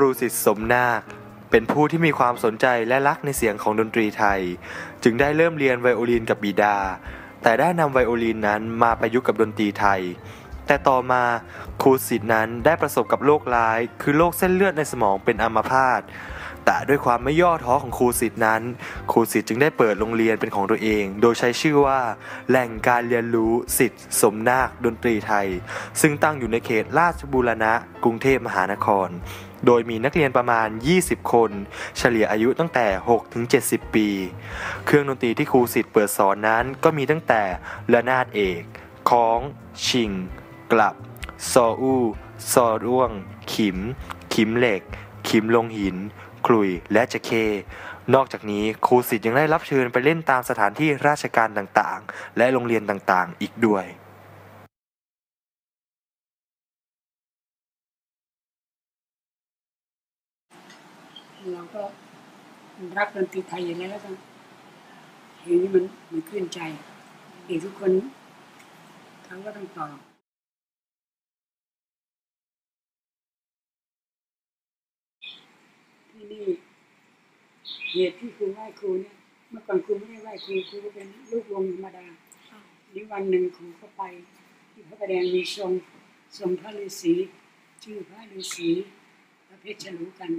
รูสิทธิ์สมนาค เป็นผู้ที่มีความสนใจและรักในเสียงของดนตรีไทย จึงได้เริ่มเรียนไวโอลินกับบิดา แต่ได้นำไวโอลินนั้นมาประยุกต์กับดนตรีไทย แต่ต่อมาครูสิทธิ์นั้นได้ประสบกับโรคร้าย คือโรคเส้นเลือดในสมองเป็นอัมพาต แต่ด้วยความไม่ย่อท้อของครูสิทธิ์นั้น ครูสิทธิ์จึงได้เปิดโรงเรียนเป็นของตัวเอง โดยใช้ชื่อว่า แหล่งการเรียนรู้สิทธิ์สมนาคดนตรีไทย ซึ่งตั้งอยู่ในเขตราชบูรณะ กรุงเทพมหานคร โดยมีนักเรียนประมาณ 20 คน เฉลี่ยอายุตั้งแต่ 6 ถึง 70 ปี เครื่องดนตรีที่ครูสิทธิ์เปิดสอนนั้นก็มีตั้งแต่ระนาดเอกค้อง ชิง กลับ ซออู้ ซอร่วง ขิม ขิมเหล็ก ขิมลงหิน คลุยและจะเคนอกจากนี้ครูสิทธิ์ยังได้รับเชิญไปเล่นตามสถานที่ราชการต่างๆ และโรงเรียนต่างๆ อีกด้วยเราก็รักดนตรีไทยอย่างนี้แล้วก็เพลงนี้มันมันขึ้นใจเด็กทุกคนเขาก็ต้องตอที่นี่ เหตุที่ครูไหว้ครูเนี่ย เมื่อก่อนครูไม่ได้ไหว้ครูครูก็เป็นลูกวงธรรมดานี่วันหนึ่งครูก็ไป ที่พระประแดงมีทรงทรงพระฤาษีชื่อพระฤาษีพระเพชรฉลูกัน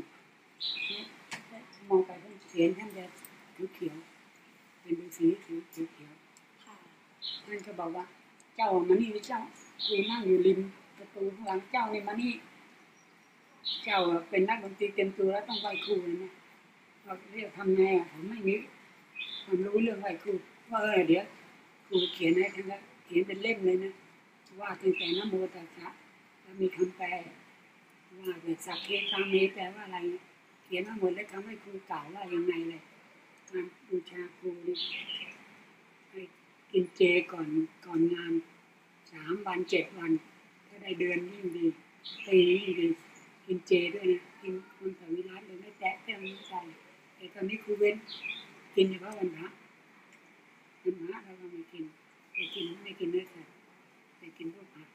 มองไปท่านเสียนท่านจะถือเขียว เป็นฤาษีถือถือเขียวท่านก็บอกว่า เจ้ามานี่เจ้าคุยนั่งอยู่ริมประตูข้างหลังเจ้านี่มานี่เจ้าเป็นนักดนตรีเต็มตัวแล้วต้องไหว้ครูเลยนะ เราเรียกทำไงอะผมไม่มีความรู้เรื่องไหว้ครูว่าเออเดี๋ยวครูเขียนให้ท่านแล้วเขียนเป็นเล่มเลยนะว่าตั้งแต่นโมตัสสะแล้วมีคำแปลว่าแต่สักเคตาเมแปลว่าอะไร เขียนมาหมดแล้วทำให้ครูกล่าวว่ายังไงเลยงานบูชาครูนี่ให้กินเจก่อนก่อนงานสามวันเจ็ดวันถ้าได้เดือนยิ่งดีปียิ่งดีกินเจด้วยนะกินคนสวิรัตเลยไม่แตะแก้วไม่ใส่ แต่ตอนนี้ครูเว้นกินเฉพาะวันพระวันพระเราก็ไม่กินไม่กินไม่กินเนื้อสัตว์แต่กินพวกผัก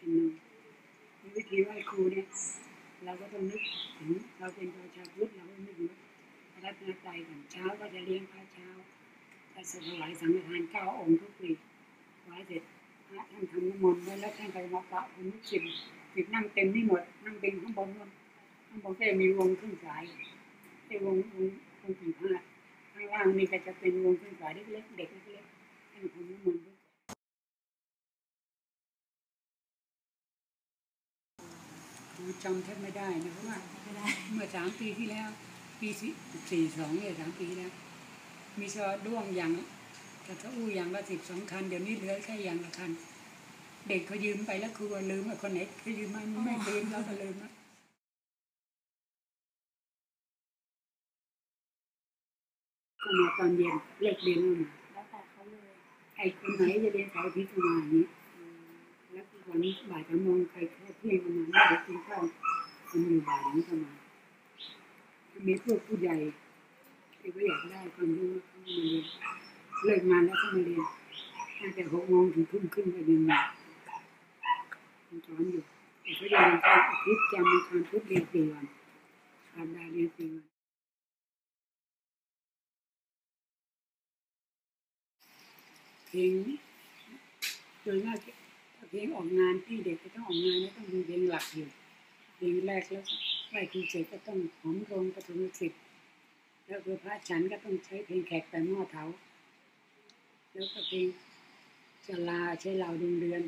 กินนมมีวิธีไหว้ครูเนี่ยเราก็ต้องนึกถึงเราเป็นประชาพุทธเราก็นึกถึงพระรัตนตรัยก่อนเช้าก็จะเลี้ยงพระเช้าจะถวายสังฆทานเก้าองค์ทุกปีถวายเสร็จพระท่านทำน้ำมนต์ไว้แล้วท่านไปมาประพรมลูกศิษย์ศิษย์นั่งเต็มที่หมดนั่งเป็นข้างบนนู่นข้างบนก็จะมีวงเครื่องสาย ไอ้วงวงวงถึงห้าข้างล่างนี่ก็จะเป็นวงเครื่องสายเล็กๆเด็กเล็กๆท่านทำน้ำมนจำแทบไม่ได้นะเพราะว่าไม่ได้เมื่อสามปีที่แล้ว ปีสี่สองเนี่ยสามปีแล้ว มีซอด้วงอย่างกระทะอู้อย่างละสิบสองคันเดี๋ยวนี้เหลือแค่อย่างละคัน เด็กเขายืมไปแล้วครูลืมว่าคนไหนเขายืมมาไม่ลืมแล้วก็ลืมแล้ว ก็มาตอนเย็นเลิกเรียนแล้วมาแล้วแต่เขาเลยไอ้คนไหนจะเรียนเสาร์อาทิตย์ก็มาอย่างนี้แล้ววันนี้บ่ายสามโมงใครเข้าเที่ยงก็มาไม่ได้กินข้าวมันอยู่บ่ายนี้ก็มามีพวกผู้ใหญ่ที่ก็อยากได้ความรู้เขามาเรียนเลิกงานแล้วก็มาเรียนตั้งแต่หกโมงถึงทุ่มครึ่งก็ยังมาสอนอยู่แต่เขาเรียนแค่อาทิตย์จันทร์อังคารพุธเรียนสี่วันสัปด เพลงโดยมากถ้าเพลงออกงานที่เด็กจะต้องออกงานเนี่ต้องมีเพลงหลักอยู่เพลงแรกแล้วไหว้ครูเสร็จก็ต้องหอมรงปฐมสิทธิ์แล้วคือพระฉันก็ต้องใช้เพลงแขกแต่หม้อเถาแล้วก็เพลงจะลาใช้เราดวงเดือน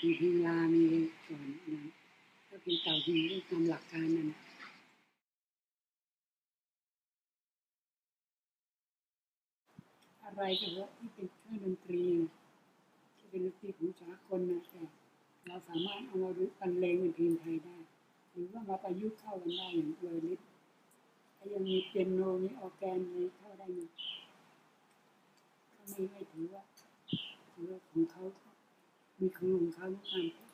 มีเพลงลามีก่อนนะถ้าเพลงเต่าเพลงเรื่องตามหลักการนั่น อะไรก็เถอะที่เป็นเครื่องดนตรีนะที่เป็นดนตรีของสากลนะแต่เราสามารถเอามาบรรเลงเป็นเพลงไทยได้ หรือว่ามาประยุกต์เข้ากันได้อย่างเออลิสถ้ายังมีเปียโนมีออแกนมีเข้าได้หมดก็ไม่ไม่ถือว่าถือว่าของเขามีของของเขาเหมือนกัน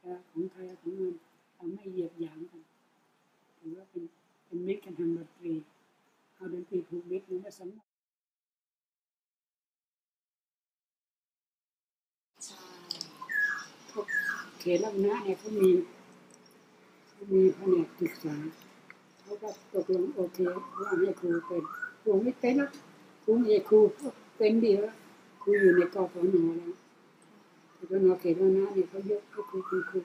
แต่ของไทยของมันเราไม่เหยียดหยามกันถือว่าเป็นเป็นมิตรกันทางดนตรีเอาดนตรีผูกมิตรมันก็สำคัญใช่ พวก เขตลักนะเนี่ยเขามีมีแผนกศึกษาเขาก็ตกลงโอเคว่าให้ครูเป็นครูไม่เป็นครูไม่ใช่ครูเป็นดีแล้วครูอยู่ในกอฟนแล้วกฟนเขตวนาเนี่ยเขายกให้ครูเป็นครู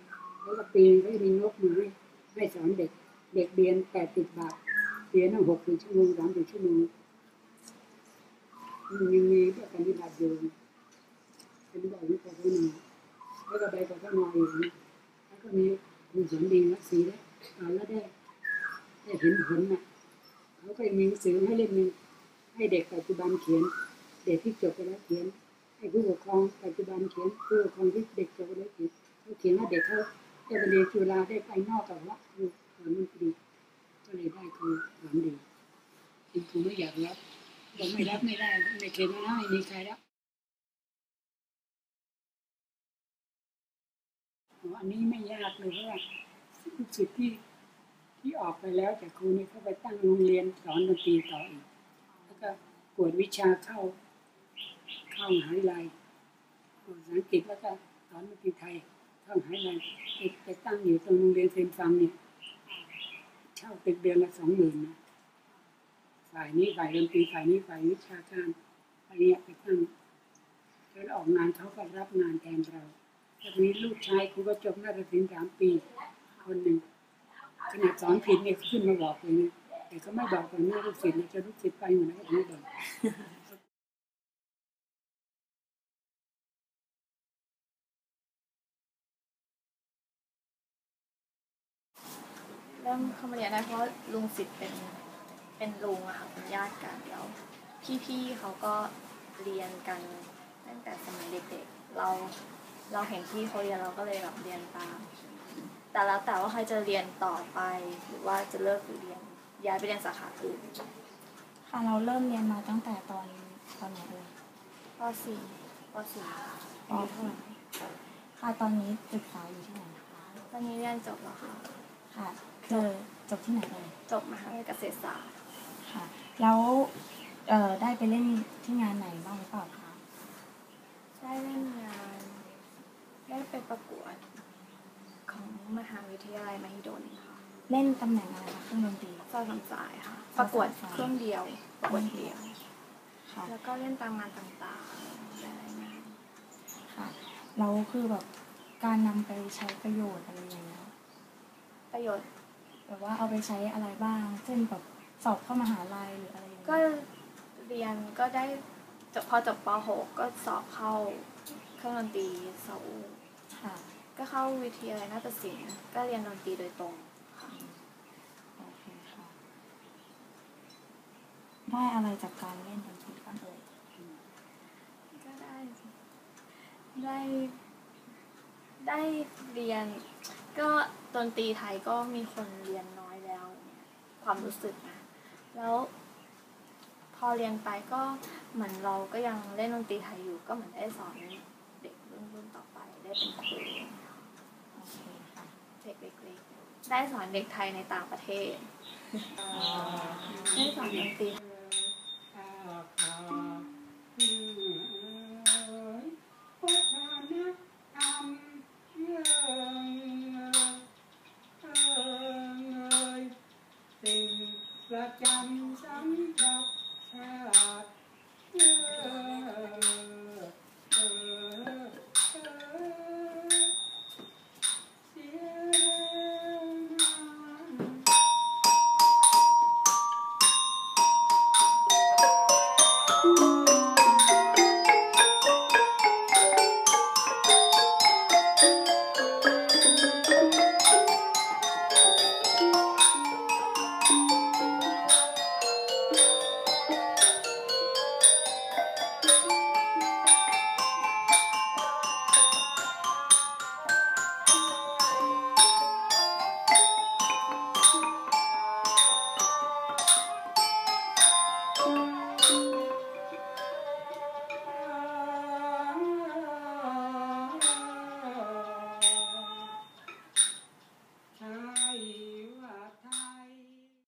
แล้วก็ปีนเขาจะมีงบมาให้ให้สอนเด็ก เด็กเรียนแปดสิบบาทเรียนตั้งหกถึงชั่วโมงสามถึงชั่วโมงมันยังมีแบบปฏิบัติอยู่ปฏิบัติที่กฟน แล้วก็ไปกฟนอีกนะแล้วก็มีมีสอนดีวัดศรีแล้อ่านแล้วได้ได้เห็นผลน่ะเขาก็มีหนังสือให้เล่มหนึงให้เด็กปัจจุบันเขียน เด็กที่จบไปแล้วเขียน ให้ผู้ปกครองปัจจุบันเขียนผู้ปกครองที่เด็กจบไปแล้วเขียนเขาเขียนว่าเด็กเขาได้ไปเรียนจุฬาได้ไปนอกกับว่าครูสอนมันดีก็เลยได้ครูสอนดีคุณครูไม่อยากรับบอกไม่รับไม่ได้ไม่เขียนแล้วนะไม่มีใครรับ อันนี้ไม่ยากเลยเพราะว่าลูกศิษย์ที่ที่ออกไปแล้วจากครูนี่เขาไปตั้งโรงเรียนสอนดนตรีต่ออีกแล้วก็กวดวิชาเข้า เข้ามหาวิทยาลัยภาษาอังกฤษแล้วก็สอนดนตรีไทยเข้ามหาวิทยาลัยไปตั้งอยู่ตรงโรงเรียนเซนฟังเนี่ยเช่าเป็นเดือนละสองหมื่นนะฝ่ายนี้ฝ่ายดนตรีฝ่ายนี้ฝ่ายวิชาการฝ่ายเนี้ยไปตั้งแล้วออกงานเขาก็รับงานแทนเรา แล้วทีนี้ลูกชายครูก็จบนาฏศิลป์สามปี คนหนึ่งขนาดสอนผิดเนี่ยเขาขึ้นมาบอกเลยนะแต่เขาไม่บอกก่อนหน้ลูกศิษย์นะจะลูกศิษย์ไปหมดแล้วก็ไม่บอกเริ่มเข้ามาเรียนได้เพราะลุงสิทธิ์เป็นเป็นลุงอะค่ะเป็นญาติกันแล้วพี่ๆเขาก็เรียนกันตั้งแต่สมัยเด็กๆ เรา เราเห็นพี่เขาเรียนเราก็เลยแบบเรียนตาม แต่แล้วแต่ว่าใครจะเรียนต่อไปหรือว่าจะเลิกเรียนย้ายไปเรียนสาขาอื่นค่ะเราเริ่มเรียนมาตั้งแต่ตอนตอนไหนเอ่ยป .4 ป .4 ปเท่าไหร่ค่ะตอนนี้ศึกษาอยู่ที่ไหนคะตอนนี้เรียนจบแล้วค่ะค่ะเจอจบที่ไหนเอ่ยจบมหาวิทยาลัยเกษตรศาสตร์ค่ะ แล้วเอ่อได้ไปเล่นที่งานไหนบ้างหรือเปล่าคะได้เล่นงาน ได้ไปประกวดของมหาวิทยาลัยมหิดลค่ะเล่นตำแหน่งอะไรคะเครื่องดนตรีซอยคำสายค่ะ ประกวดเครื่องเดียว ประกวดเดียว ค่ะแล้วก็เล่นตามงานต่างๆหลายๆงานค่ะแล้วคือแบบการนำไปใช้ประโยชน์อะไรอย่างเงี้ยประโยชน์แบบว่าเอาไปใช้อะไรบ้าง เช่นแบบสอบเข้ามหาลัยหรืออะไรอย่างก็เงี้ยเรียนก็ได้จบพอจบป .6 ก็สอบเข้าเครื่องดนตรีเสาอู ค่ะ ก็เข้าวิทยาลัยนาฏศิลป์ก็เรียนดนตรีโดยตรงค่ะ โอเคค่ะ ได้อะไรจากการเล่นดนตรีบ้างเอ่ยก็ได้ ได้ ได้เรียน ก็ดนตรีไทยก็มีคนเรียนน้อยแล้วเนี่ยความรู้สึกนะ แล้วพอเรียนไปก็เหมือนเราก็ยังเล่นดนตรีไทยอยู่ก็เหมือนได้สอนเด็กรุ่นรุ่นต่อ ไปได้เป็นครูโอเคค่ะเด็กเล็กๆได้สอนเด็กไทยในต่างประเทศได้สอนดนตรี